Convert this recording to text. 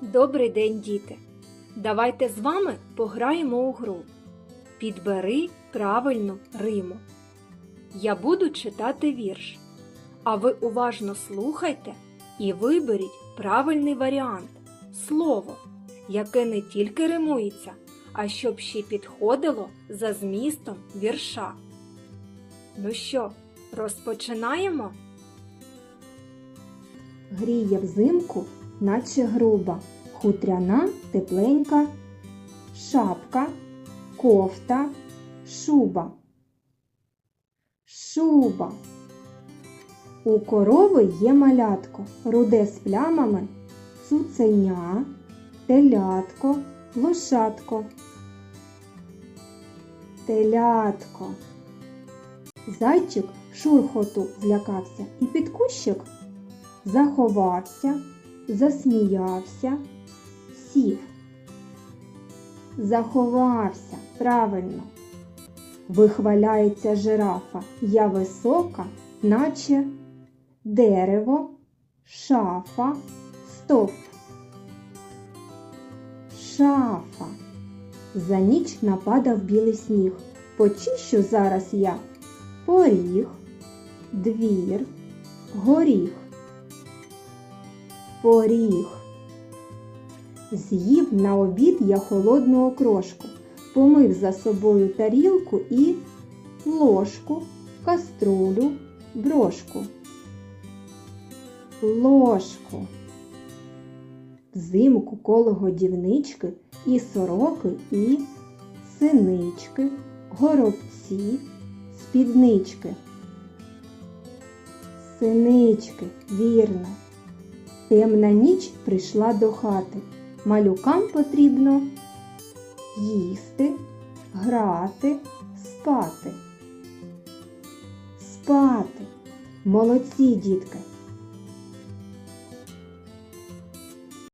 Добрий день, діти! Давайте з вами пограємо у гру. Підбери правильну риму. Я буду читати вірш, а ви уважно слухайте і виберіть правильний варіант слово, яке не тільки римується, а щоб ще підходило за змістом вірша. Ну що, розпочинаємо? Гріє взимку, наче груба, хутряна тепленька шапка, кофта, шуба. Шуба. У корови є малятко, руде з плямами, цуценя, телятко, лошадко. Телятко. Зайчик шурхоту злякався і під кущик заховався, засміявся, сів. Заховався правильно. Вихваляється жирафа. Я висока, наче дерево, шафа, стовп. Шафа. За ніч нападав білий сніг. Почищу зараз я поріг, двір, горіх поріг. З'їв на обід я холодну окрошку, помив за собою тарілку і ложку, каструлю, брошку. Ложку. Взимку коло годівнички і сороки, і синички, горобці, спіднички. Синички, вірно. Темна ніч прийшла до хати. Малюкам потрібно їсти, грати, спати. Спати. Молодці, дітки.